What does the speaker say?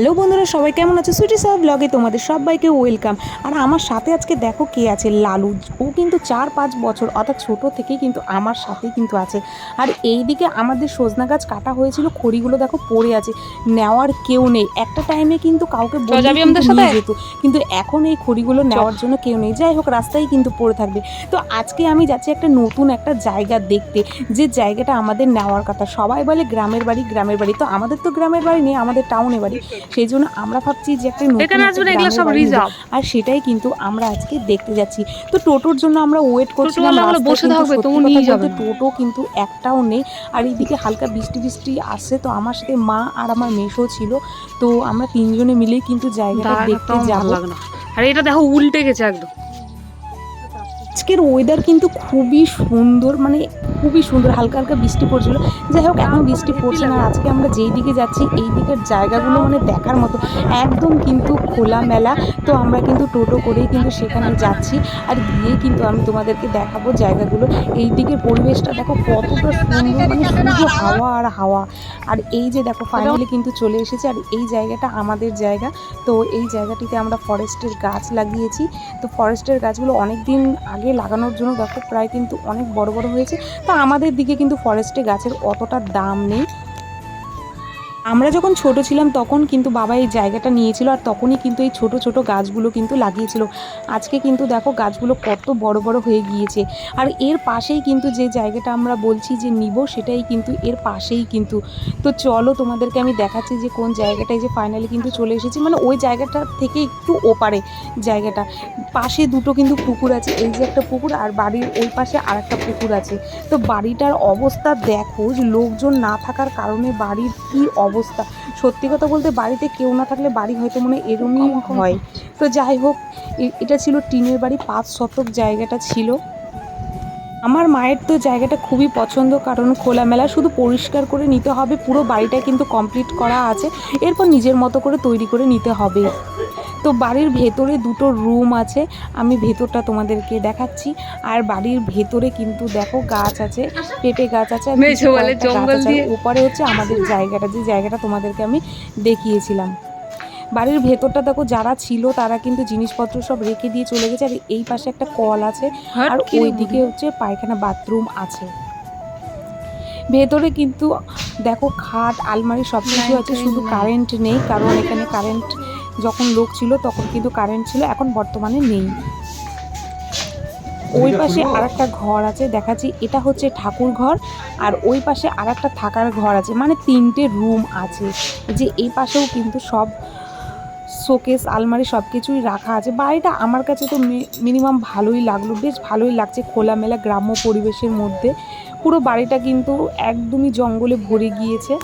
Hello বন্ধুরা সবাই কেমন আছে? সুইটি সাহা ব্লগে তোমাদের সবাইকে ওয়েলকাম আর আমার সাথে আজকে দেখো কে আছে? লালু। ও কিন্তু চার পাঁচ বছর অর্থাৎ ছোট থেকেই কিন্তু আমার সাথেই কিন্তু আছে। আর এই দিকে আমাদের সজনা গাছ কাটা হয়েছিল খড়িগুলো দেখো পড়ে আছে। নেওয়ার কেউ নেই। একটা টাইমে কিন্তু কাউকে সাথে? নিয়ে যেত। কিন্তু এখন এই খড়িগুলো নেওয়ার জন্য কেউ নেই। যাই হোক রাস্তায় কিন্তু পড়ে থাকবে। তো আজকে আমি যাচ্ছি একটা নতুন একটা জায়গা দেখতে। যে জায়গাটা আমাদের নেওয়ার কথা। সবাই বলে গ্রামের বাড়ি গ্রামের বাড়ি। তো আমাদের তো গ্রামের বাড়ি নেই আমাদের টাউনে বাড়ি। সেই জন্য আমরা ভাবছি যে একটা এখানে আসবে এগুলো সব রিজার্ভ আর সেটাই কিন্তু আমরা আজকে দেখতে যাচ্ছি। তো টোটোর জন্য আমরা ওয়েট করছিলাম বসে থাকবে, তো নিয়ে যাবে টোটো কিন্তু একটাও নেই। আর এইদিকে হালকা বৃষ্টি বৃষ্টি আসে তো আমার সাথে মা আর আমার মেশো ছিল। তো আমরা তিনজনে মিলেই কিন্তু জায়গাটা দেখতে যাব। আর এটা দেখো উল্টে গেছে একদম। আজকের ওয়েদার কিন্তু খুবই সুন্দর মানে খুবই সুন্দর, হালকা হালকা বৃষ্টি পড়ছিল। যাই হোক, এখন বৃষ্টি পড়ছে না, আজকে আমরা যেই দিকে যাচ্ছি, এই দিকের জায়গাগুলো মানে দেখার মতো, একদম কিন্তু খোলামেলা। তো আমরা কিন্তু টোটো করেই কিন্তু সেখানে যাচ্ছি, আর গিয়ে কিন্তু আমি তোমাদেরকে দেখাবো জায়গাগুলো। এই দিকের পরিবেশটা দেখো কতটা সুন্দর মানে শুধু হাওয়া আর হাওয়া। আর এই যে দেখো ফাইনালি কিন্তু চলে এসেছে, আর এই জায়গাটা আমাদের জায়গা। তো এই জায়গাটিতে আমরা ফরেস্টের গাছ লাগিয়েছি। তো ফরেস্টের গাছগুলো অনেক দিন আগে লাগানোর জন্য দেখো প্রায় কিন্তু অনেক বড় বড় হয়েছে। তা আমাদের দিকে কিন্তু ফরেস্টে গাছের অতটা দাম নেই। আমরা যখন ছোট ছিলাম তখন কিন্তু বাবা এই জায়গাটা নিয়েছিল আর তখনই কিন্তু এই ছোট ছোট গাছগুলো কিন্তু লাগিয়েছিল। আজকে কিন্তু দেখো গাছগুলো কত বড় বড় হয়ে গিয়েছে। আর এর পাশেই কিন্তু যে জায়গাটা আমরা বলছি যে নিব সেটাই কিন্তু এর পাশেই কিন্তু। তো চলো তোমাদেরকে আমি দেখাচ্ছি যে কোন জায়গাটায় যে ফাইনালি কিন্তু চলে এসেছি। মানে ওই জায়গাটা থেকে একটু ওপারে জায়গাটা। পাশে দুটো কিন্তু পুকুর আছে, এই যে একটা পুকুর আর বাড়ির ওই পাশে আর একটা পুকুর আছে। তো বাড়িটার অবস্থা দেখো যে লোকজন না থাকার কারণে বাড়ির কী অবস্থা সত্যি কথা বলতে বাড়িতে কেউ না থাকলে বাড়ি হয়তো মনে হয় এরমই হয়। তো যাই হোক এটা ছিল টিনের বাড়ি পাঁচ শতক জায়গাটা ছিল। আমার মায়ের তো জায়গাটা খুবই পছন্দ কারণ খোলামেলা শুধু পরিষ্কার করে নিতে হবে পুরো বাড়িটা কিন্তু কমপ্লিট করা আছে। এরপর নিজের মতো করে তৈরি করে নিতে হবে। তো বাড়ির ভেতরে দুটো রুম আছে আমি ভেতরটা তোমাদেরকে দেখাচ্ছি। আর বাড়ির ভেতরে কিন্তু দেখো গাছ আছে পেঁপে গাছ আছে। ওপারে হচ্ছে আমাদের জায়গাটা যে জায়গাটা তোমাদেরকে আমি দেখিয়েছিলাম। বাড়ির ভেতরটা দেখো যারা ছিল তারা কিন্তু জিনিসপত্র সব রেখে দিয়ে চলে গেছে আর এই পাশে একটা কল আছে। আর ওই দিকে হচ্ছে পায়খানা বাথরুম আছে। ভেতরে কিন্তু দেখো খাট আলমারি সব কিছু আছে শুধু কারেন্ট নেই কারণ এখানে কারেন্ট যখন লোক ছিল তখন কিন্তু কারেন্ট ছিল এখন বর্তমানে নেই। ওই পাশে আর একটা ঘর আছে দেখাচ্ছি। এটা হচ্ছে ঠাকুর ঘর আর ওই পাশে আর একটা থাকার ঘর আছে মানে তিনটে রুম আছে। যে এই পাশেও কিন্তু সব শোকেস আলমারি সব কিছুই রাখা আছে। বাড়িটা আমার কাছে তো মিনিমাম ভালোই লাগল বেশ ভালোই লাগছে খোলামেলা গ্রাম্য পরিবেশের মধ্যে। পুরো বাড়িটা কিন্তু একদমই জঙ্গলে ভরে গিয়েছে।